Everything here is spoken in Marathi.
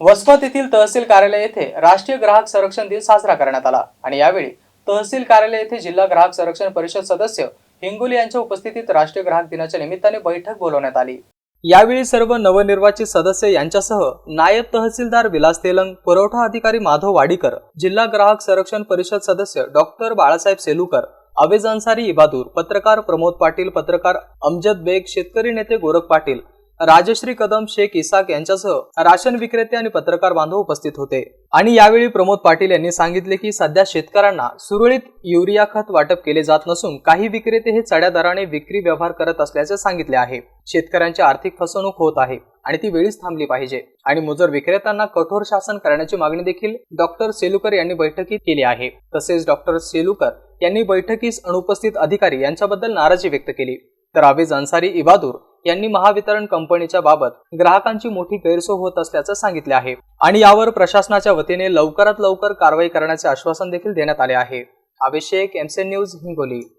वसमत येथील तहसील कार्यालय येथे राष्ट्रीय ग्राहक संरक्षण दिन साजरा करण्यात आला. आणि यावेळी तहसील कार्यालय येथे जिल्हा ग्राहक संरक्षण परिषद सदस्य हिंगोली यांच्या उपस्थितीत राष्ट्रीय ग्राहक दिनाच्या निमित्ताने बैठक बोलवण्यात आली. यावेळी सर्व नवनिर्वाचित सदस्य यांच्यासह नायब तहसीलदार विलास तेलंग पुरवठा अधिकारी माधव वाडीकर जिल्हा ग्राहक संरक्षण परिषद सदस्य डॉक्टर बाळासाहेब सेलुकर अवेज अन्सारी इबादूर पत्रकार प्रमोद पाटील पत्रकार अमजद बेग शेतकरी नेते गोरख पाटील राजश्री कदम शेख इसाक यांच्यासह राशन विक्रेते आणि पत्रकार बांधव उपस्थित होते. आणि यावेळी प्रमोद पाटील यांनी सांगितले की सध्या शेतकऱ्यांना सुरळीत युरिया खत वाटप केले जात नसून काही विक्रेते हे चढ्या दराने विक्री व्यवहार करत असल्याचे सांगितले आहे. शेतकऱ्यांची आर्थिक फसवणूक होत आहे आणि ती वेळीच थांबली पाहिजे. आणि मुजर विक्रेत्यांना कठोर शासन करण्याची मागणी देखील डॉक्टर सेलुकर यांनी बैठकीत केली आहे. तसेच डॉक्टर सेलुकर यांनी बैठकीस अनुपस्थित अधिकारी यांच्याबद्दल नाराजी व्यक्त केली. तर आवेज अन्सारी इबादूर यांनी महावितरण कंपनीच्या बाबत ग्राहकांची मोठी गैरसोय होत असल्याचं सांगितले आहे. आणि यावर प्रशासनाच्या वतीने लवकरात लवकर कारवाई करण्याचे आश्वासन देखील देण्यात आले आहे. अभिषेक एमसेन न्यूज हिंगोली.